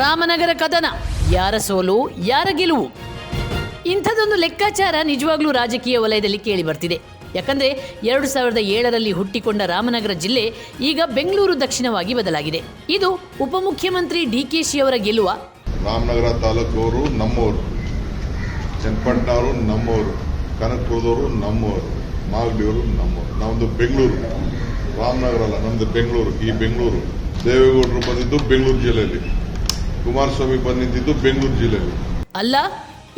ರಾಮನಗರ ಕದನ. ಯಾರ ಸೋಲು, ಯಾರ ಗೆಲುವು? ಇಂಥದೊಂದು ಲೆಕ್ಕಾಚಾರ ನಿಜವಾಗ್ಲೂ ರಾಜಕೀಯ ವಲಯದಲ್ಲಿ ಕೇಳಿ ಬರ್ತಿದೆ. ಯಾಕಂದ್ರೆ ಎರಡು ಸಾವಿರದ ಏಳರಲ್ಲಿ ಹುಟ್ಟಿಕೊಂಡ ರಾಮನಗರ ಜಿಲ್ಲೆ ಈಗ ಬೆಂಗಳೂರು ದಕ್ಷಿಣವಾಗಿ ಬದಲಾಗಿದೆ. ಇದು ಉಪಮುಖ್ಯಮಂತ್ರಿ ಡಿ ಕೆ ಶಿ ಅವರ ಗೆಲುವ. ರಾಮನಗರ ತಾಲೂಕವರು ನಮ್ಮವರು ಚನ್ನಪಟ್ಟಣವರು ನಮ್ಮವರು ಕನಕಪುರದವರು ನಮ್ಮವರು ಮಾಗಡಿಯವರು ನಮ್ಮವರು ನಮ್ಮದು ಬೆಂಗಳೂರು. ರಾಮನಗರ ಅಲ್ಲ ನಮ್ಮದು ಬೆಂಗಳೂರು, ಈ ಬೆಂಗಳೂರು. ದೇವೇಗೌಡರು ಬಂದಿದ್ದು ಬೆಂಗಳೂರು ಜಿಲ್ಲೆಯಲ್ಲಿ. ಕುಮಾರಸ್ವಾಮಿ ಬಂದು ನಿಂತಿದ್ದು ಬೆಂಗಳೂರು ಜಿಲ್ಲೆಯಲ್ಲಿ. ಅಲ್ಲ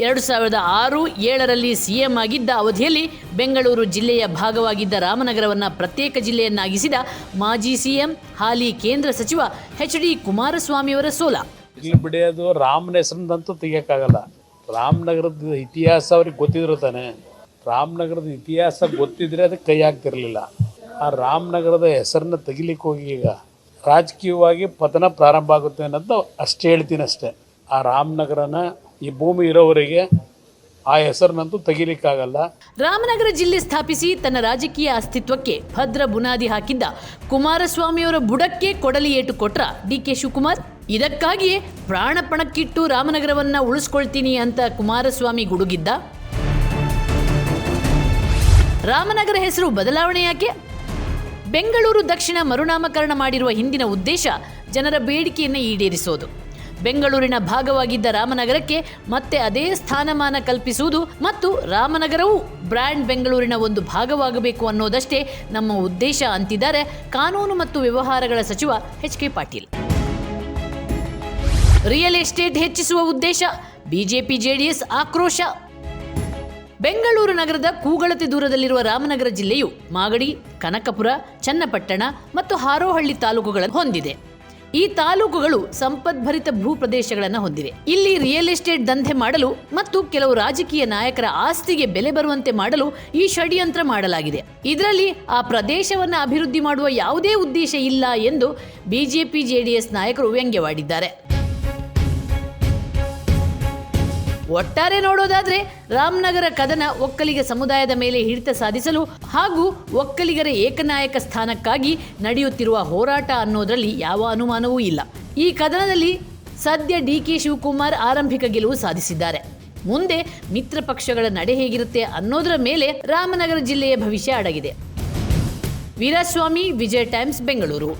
ಎರಡು ಸಾವಿರದ ಆರು ಏಳರಲ್ಲಿ ಸಿಎಂ ಆಗಿದ್ದ ಅವಧಿಯಲ್ಲಿ ಬೆಂಗಳೂರು ಜಿಲ್ಲೆಯ ಭಾಗವಾಗಿದ್ದ ರಾಮನಗರವನ್ನು ಪ್ರತ್ಯೇಕ ಜಿಲ್ಲೆಯನ್ನಾಗಿಸಿದ ಮಾಜಿ ಸಿಎಂ ಹಾಲಿ ಕೇಂದ್ರ ಸಚಿವ ಎಚ್ ಡಿ ಕುಮಾರಸ್ವಾಮಿಯವರ ಸೋಲ. ಇಲ್ಲಿ ಬಿಡಿಯೋದು ರಾಮನ ಹೆಸರಿನಂತೂ ತೆಗಿಯೋಕ್ಕಾಗಲ್ಲ. ರಾಮನಗರದ ಇತಿಹಾಸ ಅವ್ರಿಗೆ ಗೊತ್ತಿದ್ರು ತಾನೆ. ರಾಮನಗರದ ಇತಿಹಾಸ ಗೊತ್ತಿದ್ರೆ ಅದಕ್ಕೆ ಕೈ ಹಾಕ್ತಿರ್ಲಿಲ್ಲ. ಆ ರಾಮನಗರದ ಹೆಸರನ್ನ ತೆಗಿಲಿಕ್ಕೆ ಹೋಗಿ ಈಗ. ರಾಜಕೀಯವಾಗಿ ಪತನ ಪ್ರಾರಂಭ ಆಗುತ್ತೆ ಅನ್ನೋದು ಅಷ್ಟೇ ಹೇಳ್ತೀನಿ ಅಷ್ಟೇ. ಆ ರಾಮನಗರನ ಈ ಭೂಮಿ ಇರೋವರೆಗೆ ಆ ಹೆಸರನ್ನಂತೂ ತೆಗಿಲಿಕ್ಕಾಗಲ್ಲ. ರಾಮನಗರ ಜಿಲ್ಲೆ ಸ್ಥಾಪಿಸಿ ತನ್ನ ರಾಜಕೀಯ ಅಸ್ತಿತ್ವಕ್ಕೆ ಭದ್ರ ಬುನಾದಿ ಹಾಕಿದ್ದ ಕುಮಾರಸ್ವಾಮಿಯವರ ಬುಡಕ್ಕೆ ಕೊಡಲಿ ಏಟು ಕೊಟ್ರ ಡಿ ಕೆ ಶಿವಕುಮಾರ್, ಇದಕ್ಕಾಗಿಯೇ ಪ್ರಾಣಪಣಕ್ಕಿಟ್ಟು ರಾಮನಗರವನ್ನ ಉಳಿಸ್ಕೊಳ್ತೀನಿ ಅಂತ ಕುಮಾರಸ್ವಾಮಿ ಗುಡುಗಿದ್ದ. ರಾಮನಗರ ಹೆಸರು ಬದಲಾವಣೆ ಯಾಕೆ? ಬೆಂಗಳೂರು ದಕ್ಷಿಣ ಮರುನಾಮಕರಣ ಮಾಡಿರುವ ಹಿಂದಿನ ಉದ್ದೇಶ ಜನರ ಬೇಡಿಕೆಯನ್ನು ಈಡೇರಿಸೋದು. ಬೆಂಗಳೂರಿನ ಭಾಗವಾಗಿದ್ದ ರಾಮನಗರಕ್ಕೆ ಮತ್ತೆ ಅದೇ ಸ್ಥಾನಮಾನ ಕಲ್ಪಿಸುವುದು ಮತ್ತು ರಾಮನಗರವು ಬ್ರ್ಯಾಂಡ್ ಬೆಂಗಳೂರಿನ ಒಂದು ಭಾಗವಾಗಬೇಕು ಅನ್ನೋದಷ್ಟೇ ನಮ್ಮ ಉದ್ದೇಶ ಅಂತಿದ್ದಾರೆ ಕಾನೂನು ಮತ್ತು ವ್ಯವಹಾರಗಳ ಸಚಿವ H K Patil. Real estate ಹೆಚ್ಚಿಸುವ ಉದ್ದೇಶ, ಬಿಜೆಪಿ ಜೆಡಿಎಸ್ ಆಕ್ರೋಶ ಬೆಂಗಳೂರು ನಗರದ ಕೂಗಳತಿ ದೂರದಲ್ಲಿರುವ ರಾಮನಗರ ಜಿಲ್ಲೆಯು ಮಾಗಡಿ, ಕನಕಪುರ, ಚನ್ನಪಟ್ಟಣ ಮತ್ತು ಹಾರೋಹಳ್ಳಿ ತಾಲೂಕುಗಳನ್ನು ಹೊಂದಿದೆ. ಈ ತಾಲೂಕುಗಳು ಸಂಪದ್ಭರಿತ ಭೂ ಪ್ರದೇಶಗಳನ್ನು ಹೊಂದಿವೆ. ಇಲ್ಲಿ ರಿಯಲ್ ಎಸ್ಟೇಟ್ ದಂಧೆ ಮಾಡಲು ಮತ್ತು ಕೆಲವು ರಾಜಕೀಯ ನಾಯಕರ ಆಸ್ತಿಗೆ ಬೆಲೆ ಬರುವಂತೆ ಮಾಡಲು ಈ ಷಡ್ಯಂತ್ರ ಮಾಡಲಾಗಿದೆ. ಇದರಲ್ಲಿ ಆ ಪ್ರದೇಶವನ್ನು ಅಭಿವೃದ್ಧಿ ಮಾಡುವ ಯಾವುದೇ ಉದ್ದೇಶ ಇಲ್ಲ ಎಂದು ಬಿಜೆಪಿ ಜೆಡಿಎಸ್ ನಾಯಕರು ವ್ಯಂಗ್ಯವಾಡಿದ್ದಾರೆ. ಒಟ್ಟಾರೆ ನೋಡೋದಾದ್ರೆ ರಾಮನಗರ ಕದನ ಒಕ್ಕಲಿಗ ಸಮುದಾಯದ ಮೇಲೆ ಹಿಡಿತ ಸಾಧಿಸಲು ಹಾಗೂ ಒಕ್ಕಲಿಗರ ಏಕನಾಯಕ ಸ್ಥಾನಕ್ಕಾಗಿ ನಡೆಯುತ್ತಿರುವ ಹೋರಾಟ ಅನ್ನೋದರಲ್ಲಿ ಯಾವ ಅನುಮಾನವೂ ಇಲ್ಲ. ಈ ಕದನದಲ್ಲಿ ಸದ್ಯ ಡಿ ಕೆ ಶಿವಕುಮಾರ್ ಆರಂಭಿಕ ಗೆಲುವು ಸಾಧಿಸಿದ್ದಾರೆ. ಮುಂದೆ ಮಿತ್ರ ಪಕ್ಷಗಳ ನಡೆ ಹೇಗಿರುತ್ತೆ ಅನ್ನೋದರ ಮೇಲೆ ರಾಮನಗರ ಜಿಲ್ಲೆಯ ಭವಿಷ್ಯ ಅಡಗಿದೆ. ವೀರಸ್ವಾಮಿ, ವಿಜಯ ಟೈಮ್ಸ್, ಬೆಂಗಳೂರು.